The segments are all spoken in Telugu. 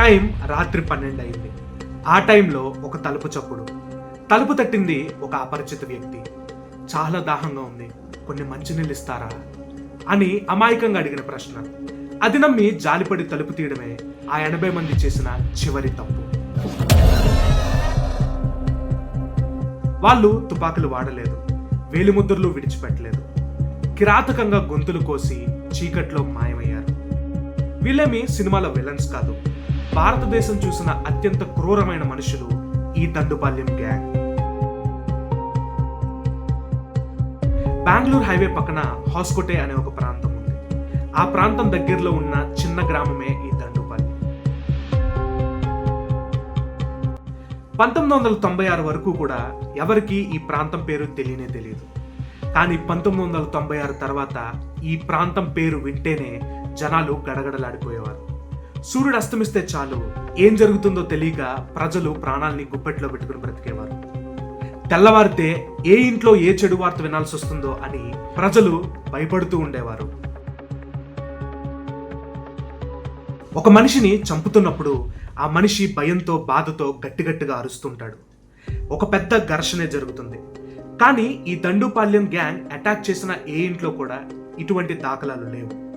టైం రాత్రి పన్నెండు అయింది. ఆ టైంలో ఒక తలుపు చప్పుడు. తలుపు తట్టింది ఒక అపరిచిత వ్యక్తి. చాలా దాహంగా ఉంది. కొన్ని మంచినీళ్ళు ఇస్తారా? అని అమాయకంగా అడిగిన ప్రశ్న. అది నమ్మి జాలిపడి తలుపు తీయడమే ఆ ఎనభై మంది చేసిన చివరి తప్పు. వాళ్ళు తుపాకులు వాడలేదు. వేలిముద్రలు విడిచిపెట్టలేదు. కిరాతకంగా గొంతులు కోసి చీకట్లో మాయమయ్యారు. వీళ్ళేమి సినిమాల విలన్స్ కాదు. భారతదేశం చూసిన అత్యంత క్రూరమైన మనుషులు ఈ దండుపాల్యం గ్యాంగ్ బెంగళూరు హైవే పక్కన హాస్కోటే అనే ఒక ప్రాంతం ఉంది. ఆ ప్రాంతం దగ్గరలో ఉన్న చిన్న గ్రామమే ఈ దండుపాల్యం పంతొమ్మిది వందల తొంభై ఆరు వరకు కూడా ఎవరికి ఈ ప్రాంతం పేరు తెలియనే తెలియదు. కానీ పంతొమ్మిది వందల తొంభై ఆరు తర్వాత ఈ ప్రాంతం పేరు వింటేనే జనాలు గడగడలాడిపోయేవారు. సూర్యుడు అస్తమిస్తే చాలు. ఏం జరుగుతుందో తెలియక ప్రజలు ప్రాణాల్ని గుప్పెట్లో పెట్టుకుని బ్రతికేవారు. తెల్లవారితే ఏ ఇంట్లో ఏ చెడు వార్త వినాల్సి వస్తుందో అని ప్రజలు భయపడుతూ ఉండేవారు. ఒక మనిషిని చంపుతున్నప్పుడు ఆ మనిషి భయంతో బాధతో గట్టిగట్టిగా అరుస్తుంటాడు. ఒక పెద్ద ఘర్షణే జరుగుతుంది. కానీ ఈ దండుపాల్యం గ్యాంగ్ అటాక్ చేసిన ఏ ఇంట్లో కూడా ఇటువంటి దాఖలాలు లేవు.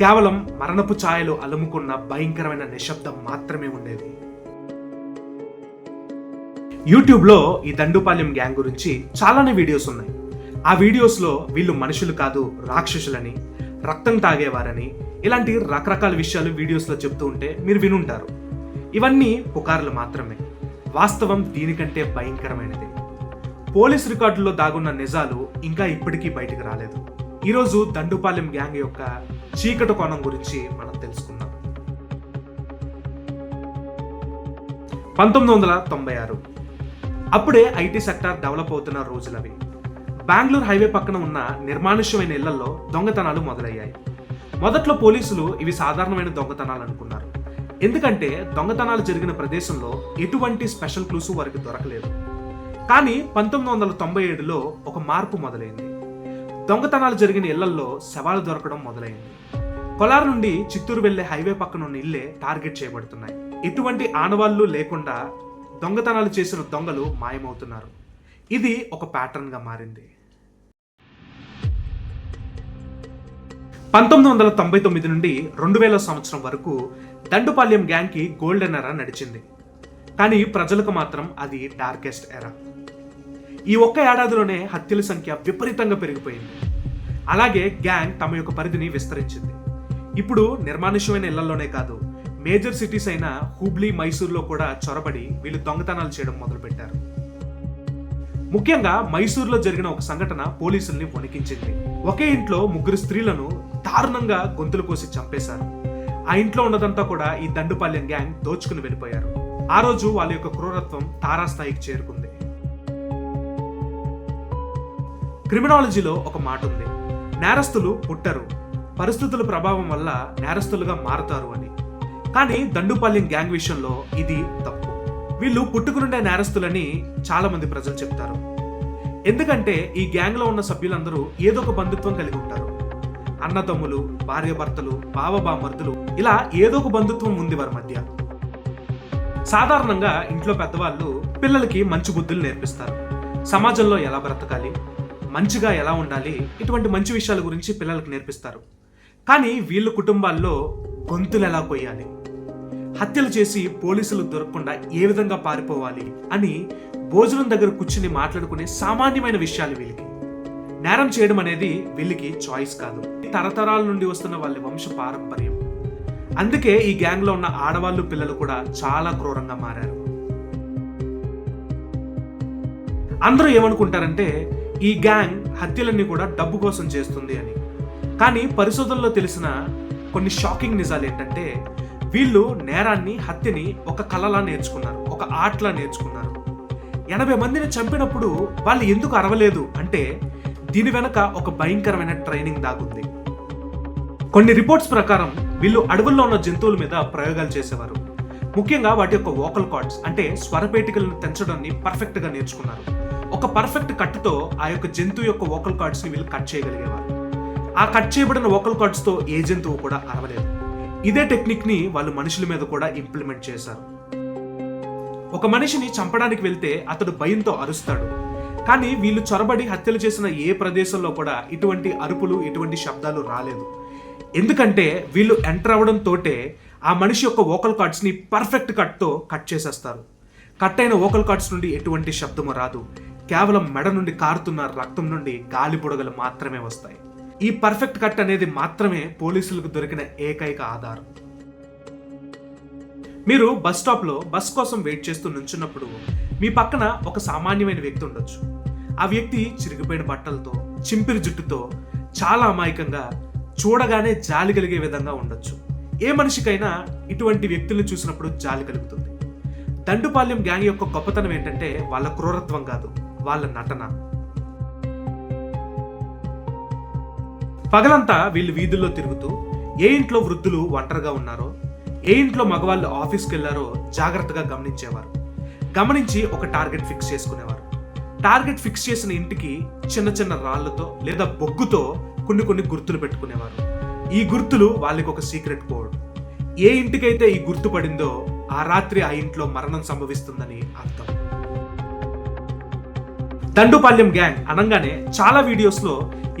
కేవలం మరణపు ఛాయలు అలుముకున్న భయంకరమైన నిశ్శబ్దం మాత్రమే ఉండేది. యూట్యూబ్లో ఈ దండుపాలెం గ్యాంగ్ గురించి చాలానే వీడియోస్ ఉన్నాయి. ఆ వీడియోస్లో వీళ్ళు మనుషులు కాదు రాక్షసులని రక్తం తాగేవారని ఇలాంటి రకరకాల విషయాలు వీడియోస్లో చెప్తూ ఉంటే మీరు వినుంటారు. ఇవన్నీ పుకార్లు మాత్రమే. వాస్తవం దీనికంటే భయంకరమైనది. పోలీస్ రికార్డుల్లో దాగున్న నిజాలు ఇంకా ఇప్పటికీ బయటకు రాలేదు. ఈరోజు దండుపాలెం గ్యాంగ్ యొక్క చీకటి కోణం గురించి మనం తెలుసుకుందాం. పంతొమ్మిది వందల తొంభై ఆరు. అప్పుడే ఐటీ సెక్టార్ డెవలప్ అవుతున్న రోజులవి. బెంగళూరు హైవే పక్కన ఉన్న నిర్మానుష్యమైన ఇళ్ళలో దొంగతనాలు మొదలయ్యాయి. మొదట్లో పోలీసులు ఇవి సాధారణమైన దొంగతనాలు అనుకున్నారు. ఎందుకంటే దొంగతనాలు జరిగిన ప్రదేశంలో ఎటువంటి స్పెషల్ క్లూస్ వారికి దొరకలేదు. కానీ పంతొమ్మిది వందల తొంభై ఏడులో ఒక మార్పు మొదలైంది. దొంగతనాలు జరిగిన ఇళ్ళల్లో శవాలు దొరకడం మొదలైంది. కొలార్ నుండి చిత్తూరు వెళ్ళే హైవే పక్కన ఉన్న ఇల్లే టార్గెట్ చేయబడుతున్నాయి. ఎటువంటి ఆనవాళ్ళు లేకుండా దొంగతనాలు చేసిన దొంగలు మాయమవుతున్నారు. ఇది ఒక ప్యాటర్న్గా మారింది. పంతొమ్మిది వందల తొంభై తొమ్మిది నుండి రెండు వేల సంవత్సరం వరకు దండుపాల్యం గ్యాంగ్కి గోల్డెన్ ఎరా నడిచింది. కానీ ప్రజలకు మాత్రం అది డార్కెస్ట్ ఎరా. ఈ ఒక్క ఏడాదిలోనే హత్యల సంఖ్య విపరీతంగా పెరిగిపోయింది. అలాగే గ్యాంగ్ తమ యొక్క పరిధిని విస్తరించింది. ఇప్పుడు నిర్మానుష్యమైన ఇళ్ళలోనే కాదు మేజర్ సిటీస్ అయిన హూబ్లీ మైసూర్లో కూడా చొరబడి వీళ్ళు దొంగతనాలు చేయడం మొదలుపెట్టారు. ముఖ్యంగా మైసూర్లో జరిగిన ఒక సంఘటన పోలీసుల్ని వణికించింది. ఒకే ఇంట్లో ముగ్గురు స్త్రీలను దారుణంగా గొంతులు కోసి చంపేశారు. ఆ ఇంట్లో ఉన్నదంతా కూడా ఈ దండుపాల్యం గ్యాంగ్ దోచుకుని వెళ్ళిపోయారు. ఆ రోజు వాళ్ళ యొక్క క్రూరత్వం తారాస్థాయికి చేరుకుంది. క్రిమినాలజీలో ఒక మాట ఉంది. నేరస్తులు పుట్టరు. పరిస్థితుల ప్రభావం వల్ల నేరస్తులుగా మారతారు అని. కానీ దండుపాల్యం గ్యాంగ్ విషయంలో ఇది తప్పు. వీళ్ళు పుట్టుకునుండే నేరస్తులని చాలామంది ప్రజలు చెప్తారు. ఎందుకంటే ఈ గ్యాంగ్లో ఉన్న సభ్యులందరూ ఏదో ఒక బంధుత్వం కలిగి ఉంటారు. అన్నదమ్ములు భార్యాభర్తలు బావబామర్దులు ఇలా ఏదో ఒక బంధుత్వం ఉంది వారి మధ్య. సాధారణంగా ఇంట్లో పెద్దవాళ్ళు పిల్లలకి మంచి బుద్ధులు నేర్పిస్తారు. సమాజంలో ఎలా బ్రతకాలి? మంచిగా ఎలా ఉండాలి? ఇటువంటి మంచి విషయాల గురించి పిల్లలకు నేర్పిస్తారు. కానీ వీళ్ళ కుటుంబాల్లో గొంతులు ఎలా కొయ్యాలి? హత్యలు చేసి పోలీసులు దొరకకుండా ఏ విధంగా పారిపోవాలి అని భోజనం దగ్గర కూర్చుని మాట్లాడుకునే సామాన్యమైన విషయాలు వీళ్ళకి. నేరం చేయడం అనేది వీళ్ళకి చాయిస్ కాదు. తరతరాల నుండి వస్తున్న వాళ్ళ వంశ పారంపర్యం. అందుకే ఈ గ్యాంగ్లో ఉన్న ఆడవాళ్ళు పిల్లలు కూడా చాలా క్రూరంగా మారారు. అందరూ ఏమనుకుంటారంటే ఈ గ్యాంగ్ హత్యలన్నీ కూడా డబ్బు కోసం చేస్తుంది అని. కానీ పరిశోధనలో తెలిసిన కొన్ని షాకింగ్ నిజాలు ఏంటంటే వీళ్ళు నేరాన్ని హత్యని ఒక కళలా నేర్చుకున్నారు ఒక ఆర్ట్లా నేర్చుకున్నారు. ఎనభై మందిని చంపినప్పుడు వాళ్ళు ఎందుకు అరవలేదు అంటే దీని వెనక ఒక భయంకరమైన ట్రైనింగ్ దాగుంది. కొన్ని రిపోర్ట్స్ ప్రకారం వీళ్ళు అడవుల్లో ఉన్న జంతువుల మీద ప్రయోగాలు చేసేవారు. ముఖ్యంగా వాటి యొక్క వోకల్ కార్డ్స్ అంటే స్వరపేటికలను తెంచడాన్ని పర్ఫెక్ట్గా నేర్చుకున్నారు. ఒక పర్ఫెక్ట్ కట్టుతో ఆ యొక్క జంతువు యొక్క వోకల్ కార్డ్స్ని వీళ్ళు కట్ చేయగలిగేవారు. ఆ కట్ చేయబడిన వోకల్ కార్డ్స్తో ఏ జంతువు కూడా అరవలేదు. ఇదే టెక్నిక్ని వాళ్ళు మనుషుల మీద కూడా ఇంప్లిమెంట్ చేశారు. ఒక మనిషిని చంపడానికి వెళ్తే అతడు భయంతో అరుస్తాడు. కానీ వీళ్ళు చొరబడి హత్యలు చేసిన ఏ ప్రదేశంలో కూడా ఇటువంటి అరుపులు ఇటువంటి శబ్దాలు రాలేదు. ఎందుకంటే వీళ్ళు ఎంటర్ అవ్వడం తోటే ఆ మనిషి యొక్క ఓకల్ కార్డ్స్ని పర్ఫెక్ట్ కట్తో కట్ చేసేస్తారు. కట్ అయిన ఓకల్ కార్డ్స్ నుండి ఎటువంటి శబ్దము రాదు. కేవలం మెడ నుండి కారుతున్న రక్తం నుండి గాలి బుడగలు మాత్రమే వస్తాయి. ఈ పర్ఫెక్ట్ కట్ అనేది మాత్రమే పోలీసులకు దొరికిన ఏకైక ఆధారం. మీరు బస్ స్టాప్లో బస్ కోసం వెయిట్ చేస్తూ నుంచున్నప్పుడు మీ పక్కన ఒక సామాన్యమైన వ్యక్తి ఉండొచ్చు. ఆ వ్యక్తి చిరిగిపోయిన బట్టలతో చింపిరి జుట్టుతో చాలా అమాయకంగా చూడగానే జాలి కలిగే విధంగా ఉండొచ్చు. ఏ మనిషికైనా ఇటువంటి వ్యక్తులను చూసినప్పుడు జాలి కలుగుతుంది. దండుపాల్యం గ్యాంగ్ యొక్క గొప్పతనం ఏంటంటే వాళ్ళ క్రూరత్వం కాదు. వాళ్ళ నటన. పగలంతా వీళ్ళు వీధుల్లో తిరుగుతూ ఏ ఇంట్లో వృద్ధులు ఒంటరిగా ఉన్నారో ఏ ఇంట్లో మగవాళ్ళు ఆఫీస్కి వెళ్ళారో జాగ్రత్తగా గమనించేవారు. గమనించి ఒక టార్గెట్ ఫిక్స్ చేసుకునేవారు. టార్గెట్ ఫిక్స్ చేసిన ఇంటికి చిన్న చిన్న రాళ్ళతో లేదా బొగ్గుతో కొన్ని కొన్ని గుర్తులు పెట్టుకునేవారు. ఈ గుర్తులు వాళ్ళకి ఒక సీక్రెట్ కోడ్. ఏ ఇంటికైతే ఈ గుర్తు పడిందో ఆ రాత్రి ఆ ఇంట్లో మరణం సంభవిస్తుందని అర్థం. దండుపాల్యం గ్యాంగ్ అనగానే చాలా వీడియోస్లో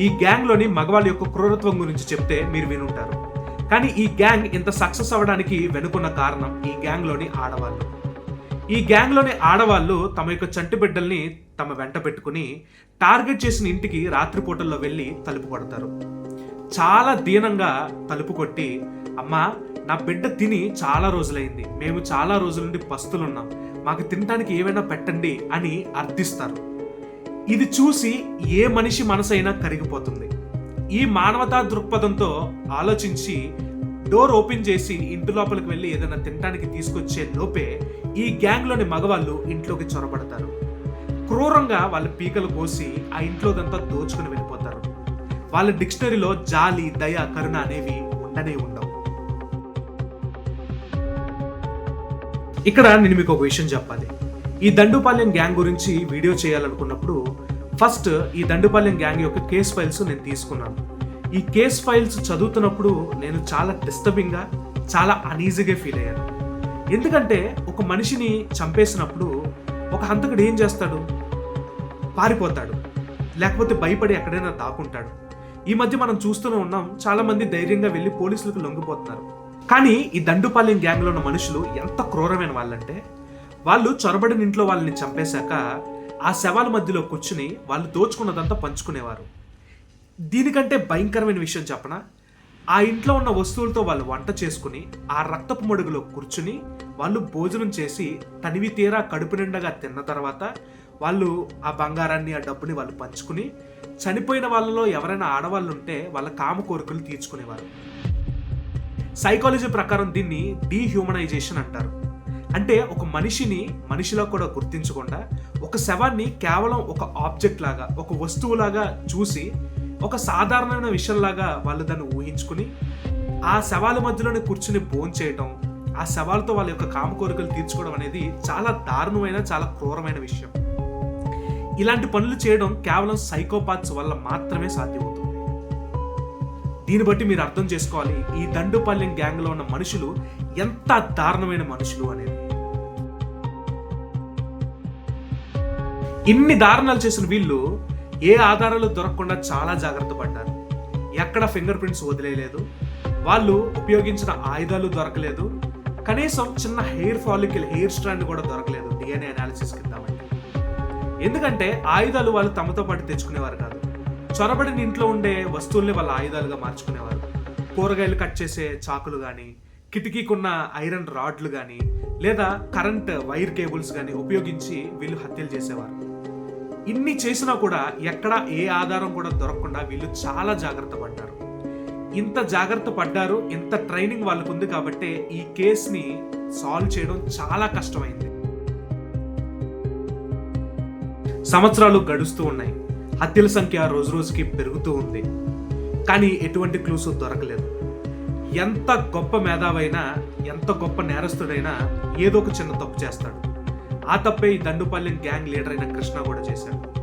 ఈ గ్యాంగ్లోని మగవాళ్ళ యొక్క క్రూరత్వం గురించి చెప్తే మీరు వినుంటారు. కానీ ఈ గ్యాంగ్ ఇంత సక్సెస్ అవ్వడానికి వెనుకున్న కారణం ఈ గ్యాంగ్లోని ఆడవాళ్ళు. ఈ గ్యాంగ్లోని ఆడవాళ్ళు తమ యొక్క చంటి బిడ్డల్ని తమ వెంట పెట్టుకుని టార్గెట్ చేసిన ఇంటికి రాత్రిపూటల్లో వెళ్ళి తలుపు కొడతారు. చాలా దీనంగా తలుపు కొట్టి అమ్మా నా బిడ్డ తిని చాలా రోజులైంది. మేము చాలా రోజుల నుండి పస్తులున్నాం. మాకు తినడానికి ఏమైనా పెట్టండి అని అర్థిస్తారు. ఇది చూసి ఏ మనిషి మనసైనా కరిగిపోతుంది. ఈ మానవతా దృక్పథంతో ఆలోచించి డోర్ ఓపెన్ చేసి ఇంటి లోపలికి వెళ్ళి ఏదైనా తినడానికి తీసుకొచ్చే లోపే ఈ గ్యాంగ్లోని మగవాళ్ళు ఇంట్లోకి చొరబడతారు. క్రూరంగా వాళ్ళ పీకలు కోసి ఆ ఇంట్లోదంతా దోచుకుని వెళ్ళిపోతారు. వాళ్ళ డిక్షనరీలో జాలి దయ కరుణ అనేవి ఉండనే ఉండవు. ఇక్కడ నేను మీకు ఒక విషయం చెప్పాలి. ఈ దండుపాలెం గ్యాంగ్ గురించి వీడియో చేయాలనుకున్నప్పుడు ఫస్ట్ ఈ దండుపాలెం గ్యాంగ్ యొక్క కేస్ ఫైల్స్ నేను తీసుకున్నాను. ఈ కేస్ ఫైల్స్ చదువుతున్నప్పుడు నేను చాలా డిస్టర్బింగ్గా చాలా అనీజీగా ఫీల్ అయ్యాను. ఎందుకంటే ఒక మనిషిని చంపేసినప్పుడు ఒక హంతకుడు ఏం చేస్తాడు? పారిపోతాడు. లేకపోతే భయపడి ఎక్కడైనా దాక్కుంటాడు. ఈ మధ్య మనం చూస్తూనే ఉన్నాం చాలా మంది ధైర్యంగా వెళ్ళి పోలీసులకు లొంగిపోతున్నారు. కానీ ఈ దండుపాలెం గ్యాంగ్లో ఉన్న మనుషులు ఎంత క్రూరమైన వాళ్ళంటే వాళ్ళు చొరబడిన ఇంట్లో వాళ్ళని చంపేశాక ఆ శవాల మధ్యలో కూర్చుని వాళ్ళు దోచుకున్నదంతా పంచుకునేవారు. దీనికంటే భయంకరమైన విషయం చెప్పనా ఆ ఇంట్లో ఉన్న వస్తువులతో వాళ్ళు వంట చేసుకుని ఆ రక్తపు మడుగులో కూర్చుని వాళ్ళు భోజనం చేసి తనివి తీరా కడుపు నిండగా తిన్న తర్వాత వాళ్ళు ఆ బంగారాన్ని ఆ డబ్బుని వాళ్ళు పంచుకుని చనిపోయిన వాళ్ళలో ఎవరైనా ఆడవాళ్ళు ఉంటే వాళ్ళ కామ కోరికలు తీర్చుకునేవారు. సైకాలజీ ప్రకారం దీన్ని డీహ్యూమనైజేషన్ అంటారు. అంటే ఒక మనిషిని మనిషిలో కూడా గుర్తించకుండా ఒక శవాన్ని కేవలం ఒక ఆబ్జెక్ట్ లాగా ఒక వస్తువులాగా చూసి ఒక సాధారణమైన విషయంలాగా వాళ్ళు దాన్ని ఊహించుకుని ఆ శవాల మధ్యలోనే కూర్చుని భోన్ చేయటం ఆ శవాలతో వాళ్ళ యొక్క కామ కోరికలు తీర్చుకోవడం అనేది చాలా దారుణమైన చాలా క్రూరమైన విషయం. ఇలాంటి పనులు చేయడం కేవలం సైకోపాత్స్ వల్ల మాత్రమే సాధ్యమవుతుంది. దీన్ని బట్టి మీరు అర్థం చేసుకోవాలి ఈ దండుపల్లెం గ్యాంగ్లో ఉన్న మనుషులు ఎంత దారుణమైన మనుషులు అనేది. ఇన్ని దారుణాలు చేసిన వీళ్ళు ఏ ఆధారాలు దొరకకుండా చాలా జాగ్రత్త పడ్డారు. ఎక్కడ ఫింగర్ ప్రింట్స్ వదిలేయలేదు వాళ్ళు ఉపయోగించిన ఆయుధాలు దొరకలేదు కనీసం చిన్న హెయిర్ ఫాలికల్ హెయిర్ స్ట్రాండ్ కూడా దొరకలేదు డిఎన్ఏ అనాలిసిస్ కింద. ఎందుకంటే ఆయుధాలు వాళ్ళు తమతో పాటు తెచ్చుకునేవారు కాదు. చొరబడిన ఇంట్లో ఉండే వస్తువుల్ని వాళ్ళ ఆయుధాలుగా మార్చుకునేవారు. కూరగాయలు కట్ చేసే చాకులు కానీ కిటికీకున్న ఐరన్ రాడ్లు కానీ లేదా కరెంట్ వైర్ కేబుల్స్ కానీ ఉపయోగించి వీళ్ళు హత్యలు చేసేవారు. ఇన్ని చేసినా కూడా ఎక్కడా ఏ ఆధారం కూడా దొరకకుండా వీళ్ళు చాలా జాగ్రత్త పడ్డారు. ఇంత జాగ్రత్త పడ్డారు ఇంత ట్రైనింగ్ వాళ్ళకు ఉంది కాబట్టి ఈ కేసుని సాల్వ్ చేయడం చాలా కష్టమైంది. సంవత్సరాలు గడుస్తూ ఉన్నాయి. హత్యల సంఖ్య రోజు రోజుకి పెరుగుతూ ఉంది. కానీ ఎటువంటి క్లూస్ దొరకలేదు. ఎంత గొప్ప మేధావైనా ఎంత గొప్ప నేరస్తుడైనా ఏదో ఒక చిన్న తప్పు చేస్తాడు. ఆ తప్పే ఈ దండుపల్లెం గ్యాంగ్ లీడర్ అయిన కృష్ణ కూడా చేశాడు.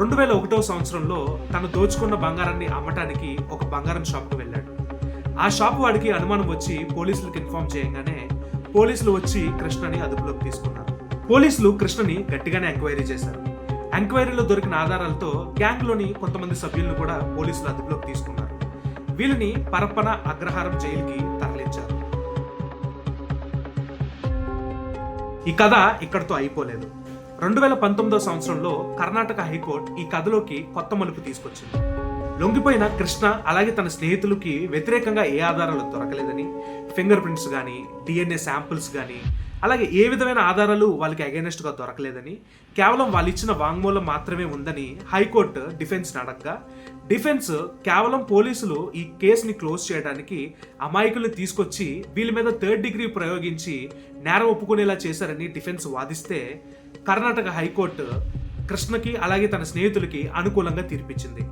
రెండు వేల ఒకటో సంవత్సరంలో తను దోచుకున్న బంగారాన్ని అమ్మటానికి ఒక బంగారం షాప్కి వెళ్ళాడు. ఆ షాప్ వాడికి అనుమానం వచ్చి పోలీసులకు ఇన్ఫార్మ్ చేయగానే పోలీసులు వచ్చి కృష్ణని అదుపులోకి తీసుకున్నారు. పోలీసులు కృష్ణని గట్టిగానే ఎంక్వైరీ చేశారు. ఎంక్వైరీలో దొరికిన ఆధారాలతో గ్యాంగ్లోని కొంతమంది సభ్యులను కూడా పోలీసులు అదుపులోకి తీసుకున్నారు. వీళ్ళని పరప్పన అగ్రహారం జైలుకి తరలించారు. ఈ కథ ఇక్కడతో అయిపోలేదు. రెండు వేల పంతొమ్మిదో సంవత్సరంలో కర్ణాటక హైకోర్టు ఈ కథలోకి కొత్త మలుపు తీసుకొచ్చింది. లొంగిపోయిన కృష్ణ అలాగే తన స్నేహితులకి వ్యతిరేకంగా ఏ ఆధారాలు దొరకలేదని ఫింగర్ ప్రింట్స్ కానీ డిఎన్ఏ శాంపిల్స్ కానీ అలాగే ఏ విధమైన ఆధారాలు వాళ్ళకి against దొరకలేదని కేవలం వాళ్ళు ఇచ్చిన వాంగ్మూలం మాత్రమే ఉందని హైకోర్టు డిఫెన్స్ అడగగా డిఫెన్స్ కేవలం పోలీసులు ఈ కేసుని క్లోజ్ చేయడానికి అమాయకుల్ని తీసుకొచ్చి వీళ్ళ మీద థర్డ్ డిగ్రీ ప్రయోగించి నేరం ఒప్పుకునేలా చేశారని డిఫెన్స్ వాదిస్తే కర్ణాటక హైకోర్టు కృష్ణకి అలాగే తన స్నేహితులకి అనుకూలంగా తీర్పిచ్చింది.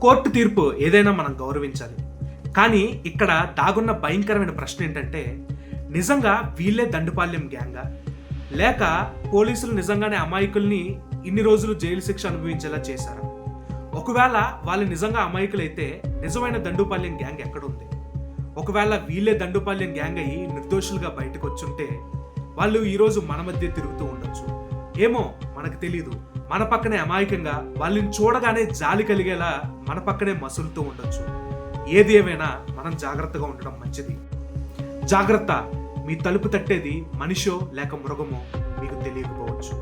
కోర్టు తీర్పు ఏదైనా మనం గౌరవించాలి. కానీ ఇక్కడ దాగున్న భయంకరమైన ప్రశ్న ఏంటంటే నిజంగా వీళ్ళే దండుపాల్యం గ్యాంగా లేక పోలీసులు నిజంగానే అమాయకుల్ని ఇన్ని రోజులు జైలు శిక్ష అనుభవించేలా చేశారు? ఒకవేళ వాళ్ళు నిజంగా అమాయకులైతే నిజమైన దండుపాల్యం గ్యాంగ్ ఎక్కడుంది? ఒకవేళ వీళ్ళే దండుపాల్యం గ్యాంగ్ అయ్యి నిర్దోషులుగా బయటకు వచ్చుంటే వాళ్ళు ఈరోజు మన మధ్య తిరుగుతూ ఉండొచ్చు. ఏమో మనకు తెలియదు మన పక్కనే అమాయకంగా వాళ్ళని చూడగానే జాలి కలిగేలా మన పక్కనే మసులుతూ ఉండొచ్చు. ఏది ఏమైనా మనం జాగ్రత్తగా ఉండడం మంచిది. జాగ్రత్త మీ తలుపు తట్టేది మనిషో లేక మృగమో మీకు తెలియకపోవచ్చు.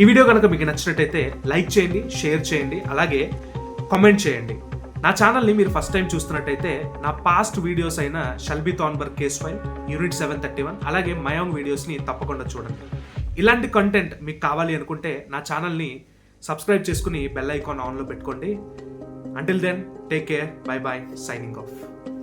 ఈ వీడియో కనుక మీకు నచ్చినట్టయితే లైక్ చేయండి షేర్ చేయండి అలాగే కామెంట్ చేయండి. నా ఛానల్ని మీరు ఫస్ట్ టైం చూస్తున్నట్టయితే నా పాస్ట్ వీడియోస్ అయిన shall be థాన్బర్గ్ case file unit seven thirty one అలాగే మయాంగ్ వీడియోస్ని తప్పకుండా చూడండి. ఇలాంటి కంటెంట్ మీకు కావాలి అనుకుంటే నా ఛానల్ని సబ్స్క్రైబ్ చేసుకుని బెల్ ఐకాన్ ఆన్లో పెట్టుకోండి. Until then Take care. Bye bye. Signing off.